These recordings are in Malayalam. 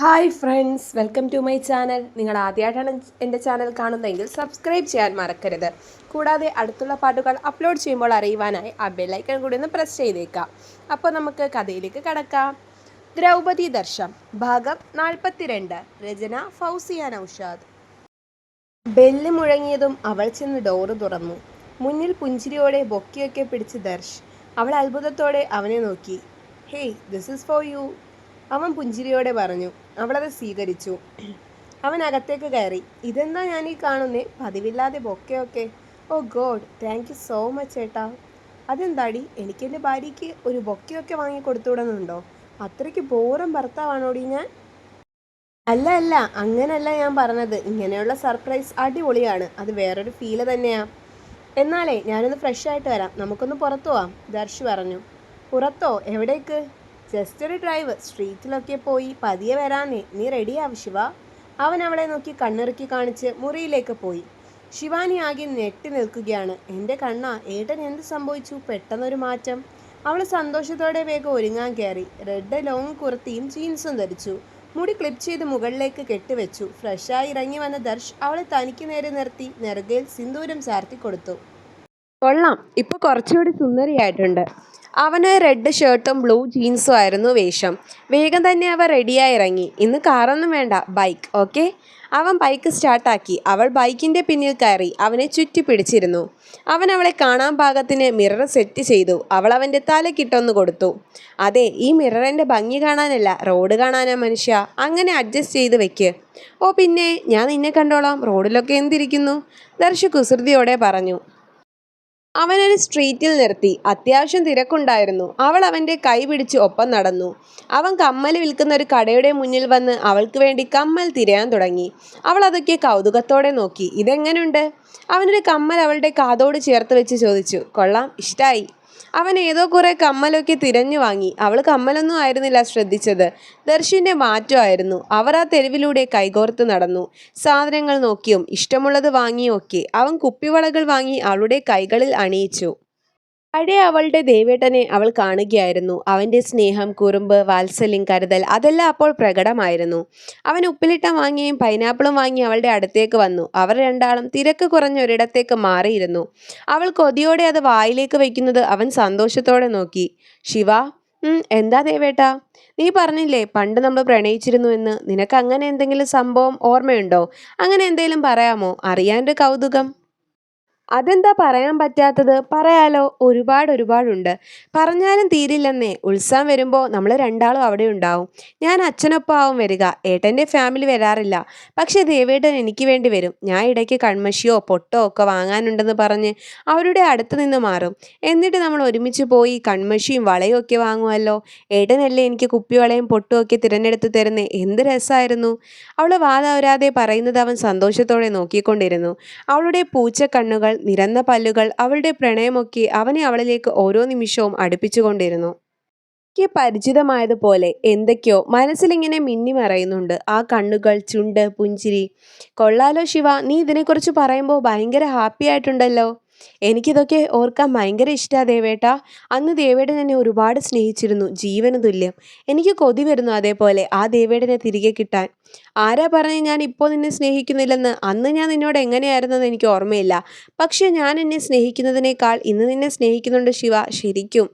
Hi friends welcome to my channel. നിങ്ങൾ ആദ്യമായിട്ടാണ് എന്റെ ചാനൽ കാണുന്നതെങ്കിൽ സബ്സ്ക്രൈബ് ചെയ്യാൻ മറക്കരുത്. കൂടാതെ അടുത്തുള്ള പാട്ടുകൾ അപ്ലോഡ് ചെയ്യുമ്പോൾ അറിയുവാനായി ആ ബെല്ലൈക്കൺ കൂടി ഒന്ന് പ്രസ് ചെയ്തേക്കാം അപ്പോൾ നമുക്ക് കഥയിലേക്ക് കടക്കാം. ദ്രൗപദി ദർശം ഭാഗം നാൽപ്പത്തിരണ്ട് രചന ഫൗസിയ നൌഷാദ്. ബെല്ല് മുഴങ്ങിയതും അവൾ ചെന്ന് ഡോറ് തുറന്നു. മുന്നിൽ പുഞ്ചിരിയോടെ ബൊക്കിയൊക്കെ പിടിച്ച് ദർശ് അവൾ അത്ഭുതത്തോടെ അവനെ നോക്കി. Hey this is for you അവൻ പുഞ്ചിരിയോടെ പറഞ്ഞു. അവളത് സ്വീകരിച്ചു. അവൻ അകത്തേക്ക് കയറി. ഇതെന്താ ഞാൻ ഈ കാണുന്നേ? പതിവില്ലാതെ ബൊക്കെ ഒക്കെ ഓ God thank you so much ഏട്ടാ. അതെന്താടി? എനിക്ക് എന്റെ ഭാര്യയ്ക്ക് ഒരു ബൊക്കെയൊക്കെ വാങ്ങി കൊടുത്തുവിടുന്നുണ്ടോ? അത്രയ്ക്ക് ബോറും ഭർത്താവാണോടി ഞാൻ? അല്ല അല്ല. അങ്ങനല്ല ഞാൻ പറഞ്ഞത്. ഇങ്ങനെയുള്ള സർപ്രൈസ് അടിപൊളിയാണ്. അത് വേറൊരു ഫീൽ തന്നെയാ. എന്നാലേ ഞാനൊന്ന് ഫ്രഷ് ആയിട്ട് വരാം. നമുക്കൊന്ന് പുറത്തു പോവാം ദർശ് പറഞ്ഞു. പുറത്തോ? എവിടേക്ക്? ജസ്റ്റ് ഒരു ഡ്രൈവ്. സ്ട്രീറ്റിലൊക്കെ പോയി പതിയെ വരാനേ നീ റെഡിയാവും ശിവ? അവൻ അവളെ നോക്കി കണ്ണിറുക്കി കാണിച്ച് മുറിയിലേക്ക് പോയി. ശിവാനി ആകെ ഞെട്ടി നിൽക്കുകയാണ്. എന്റെ കണ്ണ ഏട്ടൻ എന്ത് സംഭവിച്ചു? പെട്ടെന്നൊരു മാറ്റം. അവൾ സന്തോഷത്തോടെ വേഗം ഒരുങ്ങാൻ കയറി. റെഡ് ലോങ് കുർത്തിയും ജീൻസും ധരിച്ചു. മുടി ക്ലിപ്പ് ചെയ്ത് മുകളിലേക്ക് കെട്ടിവെച്ചു. ഫ്രഷായി ഇറങ്ങി വന്ന ദർശ് അവളെ തനിക്ക് നേരെ നിർത്തി നെറുകയിൽ സിന്ദൂരം ചാർത്തി കൊടുത്തു. കൊള്ളാം. ഇപ്പൊ കുറച്ചുകൂടി സുന്ദരിയായിട്ടുണ്ട്. അവന് റെഡ് ഷർട്ടും ബ്ലൂ ജീൻസും ആയിരുന്നു വേഷം. വേഗം തന്നെ അവ റെഡിയായി ഇറങ്ങി. ഇന്ന് കാറൊന്നും വേണ്ട ബൈക്ക് ഓക്കെ അവൻ ബൈക്ക് സ്റ്റാർട്ടാക്കി അവൾ ബൈക്കിന്റെ പിന്നിൽ കയറി അവനെ ചുറ്റി പിടിച്ചിരുന്നു. അവൻ അവളെ കാണാൻ പാകത്തിന് മിറർ സെറ്റ് ചെയ്തു. അവൾ അവന്റെ തലക്കിട്ടൊന്ന് കൊടുത്തു. അതെ ഈ മിററിന്റെ ഭംഗി കാണാനല്ല റോഡ് കാണാനാ മനുഷ്യ. അങ്ങനെ അഡ്ജസ്റ്റ് ചെയ്ത് വെക്ക്. ഓ പിന്നെ ഞാൻ നിന്നെ കണ്ടോളാം. റോഡിലൊക്കെ എന്തിരിക്കുന്നു? ദർശ കുസൃതിയോടെ പറഞ്ഞു. അവനൊരു സ്ട്രീറ്റിൽ നിർത്തി. അത്യാവശ്യം തിരക്കുണ്ടായിരുന്നു. അവൾ അവന്റെ കൈ പിടിച്ച് ഒപ്പം നടന്നു. അവൻ കമ്മൽ വിൽക്കുന്ന ഒരു കടയുടെ മുന്നിൽ വന്ന് അവൾക്ക് വേണ്ടി കമ്മൽ തിരയാൻ തുടങ്ങി. അവൾ അതൊക്കെ കൗതുകത്തോടെ നോക്കി. ഇതെങ്ങനെയുണ്ട് അവനൊരു കമ്മൽ അവളുടെ കാതോട് ചേർത്ത് വെച്ച് ചോദിച്ചു. കൊള്ളാം. ഇഷ്ടായി. അവൻ ഏതോ കുറെ കമ്മലൊക്കെ തിരഞ്ഞു വാങ്ങി. അവൾ കമ്മലൊന്നും ആയിരുന്നില്ല ശ്രദ്ധിച്ചത്. ദർശിന്റെ മാറ്റമായിരുന്നു അവർ ആ തെരുവിലൂടെ കൈകോർത്ത് നടന്നു. സാധനങ്ങൾ നോക്കിയും ഇഷ്ടമുള്ളത് വാങ്ങിയും ഒക്കെ. അവൻ കുപ്പിവളകൾ വാങ്ങി അവളുടെ കൈകളിൽ അണിയിച്ചു. പഴയ അവളുടെ ദേവേട്ടനെ അവൾ കാണുകയായിരുന്നു. അവന്റെ സ്നേഹം കുറുമ്പ് വാത്സല്യം കരുതൽ അതെല്ലാം അപ്പോൾ പ്രകടമായിരുന്നു. അവൻ ഉപ്പിലിട്ട വാങ്ങിയും പൈനാപ്പിളും വാങ്ങി അവളുടെ അടുത്തേക്ക് വന്നു. അവർ രണ്ടാളും തിരക്ക് കുറഞ്ഞ ഒരിടത്തേക്ക് മാറിയിരുന്നു. അവൾ കൊതിയോടെ അത് വായിലേക്ക് വയ്ക്കുന്നത് അവൻ സന്തോഷത്തോടെ നോക്കി. ശിവ എന്താ ദേവേട്ടാ? നീ പറഞ്ഞില്ലേ പണ്ട് നമ്മൾ പ്രണയിച്ചിരുന്നു എന്ന്? നിനക്ക് അങ്ങനെ എന്തെങ്കിലും സംഭവം ഓർമ്മയുണ്ടോ? അങ്ങനെ എന്തെങ്കിലും പറയാമോ? അറിയാന്റെ കൗതുകം. അതെന്താ പറയാൻ പറ്റാത്തത്? പറയാലോ. ഒരുപാട് ഒരുപാടുണ്ട്. പറഞ്ഞാലും തീരില്ലെന്നേ. ഉത്സവം വരുമ്പോൾ നമ്മൾ രണ്ടാളും അവിടെ ഉണ്ടാവും. ഞാൻ അച്ഛനൊപ്പം ആവും വരിക. ഏട്ടന്റെ ഫാമിലി വരാറില്ല. പക്ഷേ ദേവേട്ടൻ എനിക്ക് വേണ്ടി വരും. ഞാൻ ഇടയ്ക്ക് കൺമഷിയോ പൊട്ടോ ഒക്കെ വാങ്ങാനുണ്ടെന്ന് പറഞ്ഞ് അവരുടെ അടുത്ത് നിന്ന് മാറും. എന്നിട്ട് നമ്മൾ ഒരുമിച്ച് പോയി കൺമഷിയും വളയും ഒക്കെ വാങ്ങുമല്ലോ ഏട്ടനല്ലേ എനിക്ക് കുപ്പിവളയും പൊട്ടും ഒക്കെ തിരഞ്ഞെടുത്ത് തരുന്നേ. എന്ത് രസമായിരുന്നു അവൾ വാതാവരാതെ പറയുന്നത് അവൻ സന്തോഷത്തോടെ നോക്കിക്കൊണ്ടിരുന്നു. അവളുടെ പൂച്ചക്കണ്ണുകൾ നിരന്ന പല്ലുകൾ അവളുടെ പ്രണയമൊക്കെ അവനെ അവളിലേക്ക് ഓരോ നിമിഷവും അടുപ്പിച്ചുകൊണ്ടിരുന്നു. എനിക്ക് പരിചിതമായതുപോലെ എന്തൊക്കെയോ മനസ്സിലിങ്ങനെ മിന്നി മറയുന്നുണ്ട്. ആ കണ്ണുകൾ ചുണ്ട് പുഞ്ചിരി. കൊള്ളാലോ ശിവ നീ ഇതിനെക്കുറിച്ച് പറയുമ്പോൾ ഭയങ്കര ഹാപ്പി ആയിട്ടുണ്ടല്ലോ. എനിക്കിതൊക്കെ ഓർക്കാൻ ഭയങ്കര ഇഷ്ടമാണ് ദേവേട്ട. അന്ന് ദേവേട്ടൻ എന്നെ ഒരുപാട് സ്നേഹിച്ചിരുന്നു. ജീവന് തുല്യം. എനിക്ക് കൊതി വരുന്നു അതേപോലെ ആ ദേവേട്ടനെ തിരികെ കിട്ടാൻ. ആരാ പറഞ്ഞ് ഞാൻ ഇപ്പോൾ നിന്നെ സ്നേഹിക്കുന്നില്ലെന്ന്? അന്ന് ഞാൻ നിന്നോട് എങ്ങനെയായിരുന്നത് എനിക്ക് ഓർമ്മയില്ല. പക്ഷേ ഞാൻ എന്നെ സ്നേഹിക്കുന്നതിനേക്കാൾ ഇന്ന് നിന്നെ സ്നേഹിക്കുന്നുണ്ട് ശിവ. ശരിക്കും.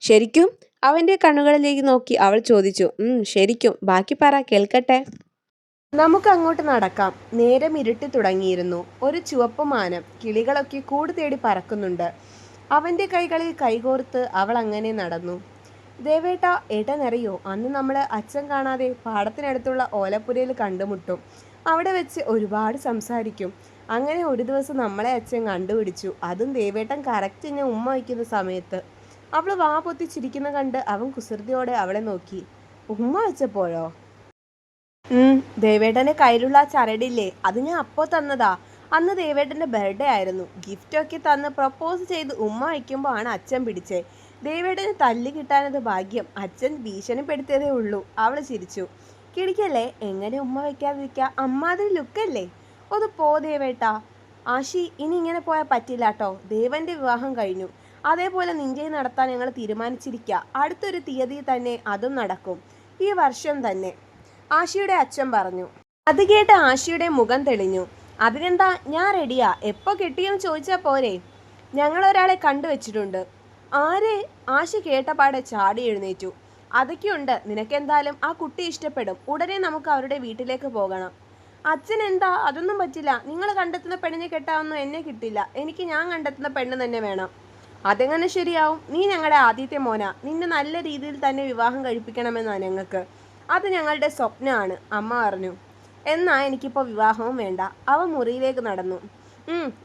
ശരിക്കും? അവന്റെ കണ്ണുകളിലേക്ക് നോക്കി അവൾ ചോദിച്ചു. ശരിക്കും. ബാക്കി പറ കേൾക്കട്ടെ? നമുക്ക് അങ്ങോട്ട് നടക്കാം. നേരം ഇരുട്ടി തുടങ്ങിയിരുന്നു. ഒരു ചുവപ്പ് മാനം കിളികളൊക്കെ കൂട് തേടി പറക്കുന്നുണ്ട്. അവന്റെ കൈകളിൽ കൈകോർത്ത് അവൾ അങ്ങനെ നടന്നു. ദേവേട്ട ഏട്ടനറിയോ അന്ന് നമ്മൾ അച്ഛൻ കാണാതെ പാടത്തിനടുത്തുള്ള ഓലപ്പുരയിൽ കണ്ടുമുട്ടും. അവിടെ വെച്ച് ഒരുപാട് സംസാരിക്കും. അങ്ങനെ ഒരു ദിവസം നമ്മളെ അച്ഛൻ കണ്ടുപിടിച്ചു. അതും ദേവേട്ടൻ കറക്റ്റ് എന്നെ ഉമ്മ വയ്ക്കുന്ന സമയത്ത്. അവൾ വാ പൊത്തിച്ചിരിക്കുന്ന കണ്ട് അവൻ കുസൃതിയോടെ അവളെ നോക്കി. ഉമ്മ വെച്ചപ്പോഴോ? ഉം, ദേവേട്ടന്റെ കയ്യിലുള്ള ആ ചരടില്ലേ? അത് ഞാൻ അപ്പോ തന്നതാ. അന്ന് ദേവേട്ടന്റെ ബർത്ത്ഡേ ആയിരുന്നു. ഗിഫ്റ്റ് ഒക്കെ തന്ന് പ്രപ്പോസ് ചെയ്ത് ഉമ്മ വയ്ക്കുമ്പോൾ ആണ് അച്ഛൻ പിടിച്ചേ. ദേവേട്ടന് തല്ലി കിട്ടാനത് ഭാഗ്യം. അച്ഛൻ ഭീഷണിപ്പെടുത്തിയതേ ഉള്ളൂ. അവൾ ചിരിച്ചു. കിടിക്കല്ലേ എങ്ങനെ ഉമ്മ വയ്ക്കാതിരിക്കുക അമ്മാതിരി ലുക്കല്ലേ ഒന്ന് പോ ദേവേട്ടാ. ആശി ഇനി ഇങ്ങനെ പോയാൽ പറ്റില്ല കേട്ടോ ദേവന്റെ വിവാഹം കഴിഞ്ഞു. അതേപോലെ നിന്റെയും നടത്താൻ ഞങ്ങൾ തീരുമാനിച്ചിരിക്കുക അടുത്തൊരു തീയതി തന്നെ അതും നടക്കും. ഈ വർഷം തന്നെ. ആശയുടെ അച്ഛൻ പറഞ്ഞു. അത് കേട്ട് ആശയുടെ മുഖം തെളിഞ്ഞു. അതിനെന്താ ഞാൻ റെഡിയാ? എപ്പോ കിട്ടിയെന്ന് ചോദിച്ചാ പോരെ? ഞങ്ങൾ ഒരാളെ കണ്ടുവച്ചിട്ടുണ്ട് ആരെ? ആശ കേട്ടപാടെ ചാടി എഴുന്നേറ്റു. അതൊക്കെയുണ്ട്. നിനക്കെന്തായാലും ആ കുട്ടി ഇഷ്ടപ്പെടും. ഉടനെ നമുക്ക് അവരുടെ വീട്ടിലേക്ക് പോകണം. അച്ഛൻ എന്താ അതൊന്നും പറ്റില്ല. നിങ്ങൾ കണ്ടെത്തുന്ന പെണ്ണിനെ കെട്ടാവുന്നു എന്നെ കിട്ടില്ല. എനിക്ക് ഞാൻ കണ്ടെത്തുന്ന പെണ്ണ് തന്നെ വേണം. അതെങ്ങനെ ശരിയാവും? നീ ഞങ്ങളുടെ ആദ്യത്തെ മോന. നിന്നെ നല്ല രീതിയിൽ തന്നെ വിവാഹം കഴിപ്പിക്കണമെന്നാണ് ഞങ്ങൾക്ക്. അത് ഞങ്ങളുടെ സ്വപ്നമാണ് അമ്മ പറഞ്ഞു. എന്നാ എനിക്കിപ്പോൾ വിവാഹവും വേണ്ട. അവ മുറിയിലേക്ക് നടന്നു.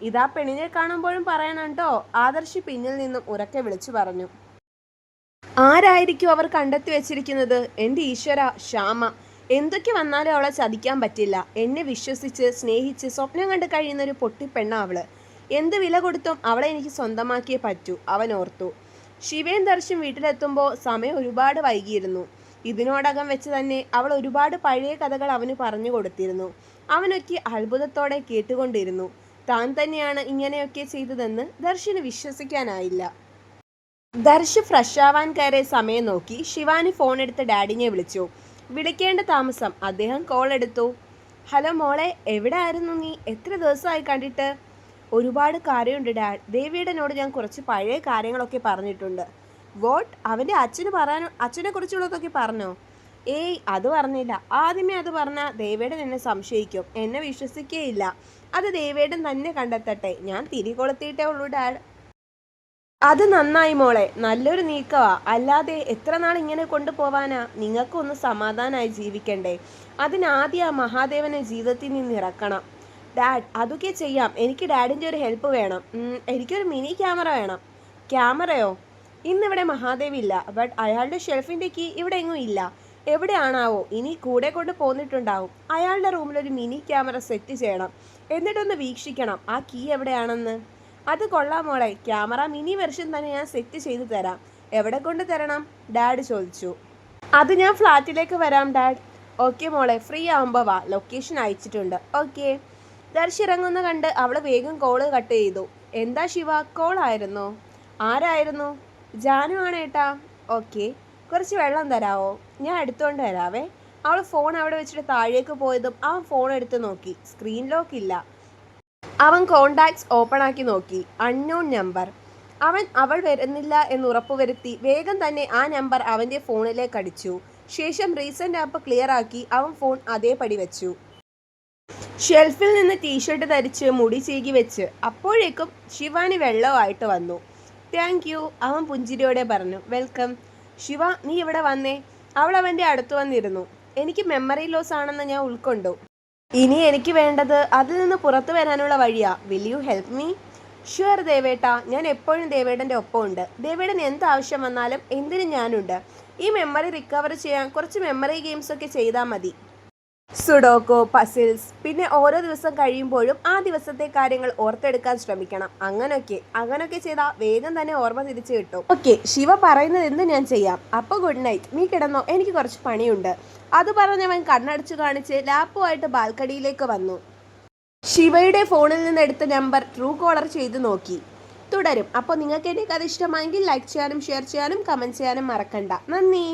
ഇതാ പെണ്ണിനെ കാണുമ്പോഴും പറയണം കേട്ടോ ആദർശി പിന്നിൽ നിന്നും ഉറക്കെ വിളിച്ചു പറഞ്ഞു. ആരായിരിക്കും അവർ കണ്ടെത്തി വെച്ചിരിക്കുന്നത്? എന്റെ ഈശ്വര ശ്യാമ. എന്തൊക്കെ വന്നാലും അവളെ ചതിക്കാൻ പറ്റില്ല. എന്നെ വിശ്വസിച്ച് സ്നേഹിച്ച് സ്വപ്നം കണ്ട് കഴിയുന്ന ഒരു പൊട്ടിപ്പെണ്ണ അവൾ. എന്ത് വില കൊടുത്തും അവളെ എനിക്ക് സ്വന്തമാക്കിയേ പറ്റൂ അവൻ ഓർത്തു. ശിവേൻ ദർശൻ വീട്ടിലെത്തുമ്പോൾ സമയം ഒരുപാട് വൈകിയിരുന്നു. ഇതിനോടകം വെച്ച് തന്നെ അവൾ ഒരുപാട് പഴയ കഥകൾ അവന് പറഞ്ഞു കൊടുത്തിരുന്നു. അവനൊക്കെ അത്ഭുതത്തോടെ കേട്ടുകൊണ്ടിരുന്നു. താൻ തന്നെയാണ് ഇങ്ങനെയൊക്കെ ചെയ്തതെന്ന് ദർശന് വിശ്വസിക്കാനായില്ല. ദർശ് ഫ്രഷ് ആവാൻ കയറിയ സമയം നോക്കി ശിവാനി ഫോൺ എടുത്ത് ഡാഡിനെ വിളിച്ചു. വിളിക്കേണ്ട താമസം. അദ്ദേഹം കോൾ എടുത്തു. ഹലോ മോളെ എവിടെ ആയിരുന്നു നീ? എത്ര ദിവസമായി കണ്ടിട്ട്? ഒരുപാട് കാര്യമുണ്ട് ഡാഡ് ദേവിയുടെനോട് ഞാൻ കുറച്ച് പഴയ കാര്യങ്ങളൊക്കെ പറഞ്ഞിട്ടുണ്ട്. വോട്ട് അവന്റെ അച്ഛന് പറയാൻ അച്ഛനെ കുറിച്ചുള്ളതൊക്കെ പറഞ്ഞോ? ഏയ് അത് പറഞ്ഞില്ല. ആദ്യമേ അത് പറഞ്ഞാൽ ദേവേടൻ എന്നെ സംശയിക്കും. എന്നെ വിശ്വസിക്കേയില്ല. അത് ദേവേടൻ തന്നെ കണ്ടെത്തട്ടെ. ഞാൻ തിരികൊളുത്തിയിട്ടേ ഉള്ളൂ ഡാഡ് അത് നന്നായി മോളെ. നല്ലൊരു നീക്കവാ. അല്ലാതെ എത്ര നാൾ ഇങ്ങനെ കൊണ്ടുപോവാനാ? നിങ്ങൾക്കൊന്ന് സമാധാനമായി ജീവിക്കണ്ടേ? അതിനാദ്യം ആ മഹാദേവനെ ജീവിതത്തിൽ നിന്ന് ഇറക്കണം. ഡാഡ് അതൊക്കെ ചെയ്യാം. എനിക്ക് ഡാഡിന്റെ ഒരു ഹെൽപ്പ് വേണം. എനിക്കൊരു മിനി ക്യാമറ വേണം. ക്യാമറയോ? ഇന്നിവിടെ മഹാദേവ് ഇല്ല ബട്ട് അയാളുടെ ഷെൽഫിന്റെ കീ ഇവിടെ എങ്ങും ഇല്ല. എവിടെയാണാവോ ഇനി കൂടെ കൊണ്ട് പോന്നിട്ടുണ്ടാവും. അയാളുടെ റൂമിൽ ഒരു മിനി ക്യാമറ സെറ്റ് ചെയ്യണം. എന്നിട്ടൊന്ന് വീക്ഷിക്കണം ആ കീ എവിടെയാണെന്ന്. അത് കൊള്ളാം മോളെ ക്യാമറ മിനി വെർഷൻ തന്നെ ഞാൻ സെറ്റ് ചെയ്തു തരാം. എവിടെ കൊണ്ട് തരണം? ഡാഡ് ചോദിച്ചു. അത് ഞാൻ ഫ്ലാറ്റിലേക്ക് വരാം ഡാഡ്. ഓക്കെ മോളെ ഫ്രീ ആകുമ്പോൾ വാ. ലൊക്കേഷൻ അയച്ചിട്ടുണ്ട്. ഓക്കെ. ദർശി ഇറങ്ങുന്ന കണ്ട് അവൾ വേഗം കോൾ കട്ട് ചെയ്തു. എന്താ ശിവ? കോൾ ആയിരുന്നോ? ആരായിരുന്നു? ജാനു ആണ് ഏട്ടാ. ഓക്കെ. കുറച്ച് വെള്ളം തരാവോ? ഞാൻ എടുത്തുകൊണ്ട് വരാവേ. അവൾ ഫോൺ അവിടെ വെച്ചിട്ട് താഴേക്ക് പോയതും അവൻ ഫോൺ എടുത്ത് നോക്കി. സ്ക്രീൻ ലോക്ക് ഇല്ല. അവൻ കോണ്ടാക്ട്സ് ഓപ്പൺ ആക്കി നോക്കി. അൺനോൺ നമ്പർ അവൻ അവൾ വരുന്നില്ല എന്ന് ഉറപ്പുവരുത്തി വേഗം തന്നെ ആ നമ്പർ അവന്റെ ഫോണിലേക്ക് അടിച്ചു. ശേഷം റീസെന്റ് ആപ്പ് ക്ലിയർ ആക്കി അവൻ ഫോൺ അതേപടി വെച്ചു. ഷെൽഫിൽ നിന്ന് ടീഷർട്ട് ധരിച്ച് മുടി ചീകി വെച്ച്. അപ്പോഴേക്കും ശിവാനി വെള്ളമായിട്ട് വന്നു. താങ്ക് യു അവൻ പുഞ്ചിരിയോടെ പറഞ്ഞു വെൽക്കം ശിവ നീ ഇവിടെ വന്നേ. അവൾ അവന്റെ അടുത്ത് വന്നിരുന്നു. എനിക്ക് മെമ്മറി ലോസ് ആണെന്ന് ഞാൻ ഉൾക്കൊണ്ടു. ഇനി എനിക്ക് വേണ്ടത് അതിൽ നിന്ന് പുറത്തു വരാനുള്ള വഴിയാ. Will you help me sure ദേവേട്ട. ഞാൻ എപ്പോഴും ദേവേടന്റെ ഒപ്പമുണ്ട്. ദേവേടൻ എന്ത് ആവശ്യം വന്നാലും എന്തിനും ഞാനുണ്ട്. ഈ മെമ്മറി റിക്കവർ ചെയ്യാൻ കുറച്ച് മെമ്മറി ഗെയിംസ് ഒക്കെ ചെയ്താൽ മതി. Sudoku puzzles. പിന്നെ ഓരോ ദിവസം കഴിയുമ്പോഴും ആ ദിവസത്തെ കാര്യങ്ങൾ ഓർത്തെടുക്കാൻ ശ്രമിക്കണം. അങ്ങനൊക്കെ. അങ്ങനൊക്കെ ചെയ്താൽ വേഗം തന്നെ ഓർമ്മ തിരിച്ചു കിട്ടും. ഓക്കെ ശിവ പറയുന്നത് എന്ത് ഞാൻ ചെയ്യാം? അപ്പോൾ ഗുഡ് നൈറ്റ് നീ കിടന്നോ. എനിക്ക് കുറച്ച് പണിയുണ്ട്. അത് പറഞ്ഞവൻ കണ്ണടച്ചു കാണിച്ച് ലാപ്പുമായിട്ട് ബാൽക്കണിയിലേക്ക് വന്നു. ശിവയുടെ ഫോണിൽ നിന്ന് എടുത്ത നമ്പർ ട്രൂ കോളർ ചെയ്ത് നോക്കി. തുടരും. അപ്പോൾ നിങ്ങൾക്ക് എന്റെ കഥ ഇഷ്ടമായെങ്കിൽ ലൈക്ക് ചെയ്യാനും ഷെയർ ചെയ്യാനും കമന്റ് ചെയ്യാനും മറക്കണ്ട. നന്ദി.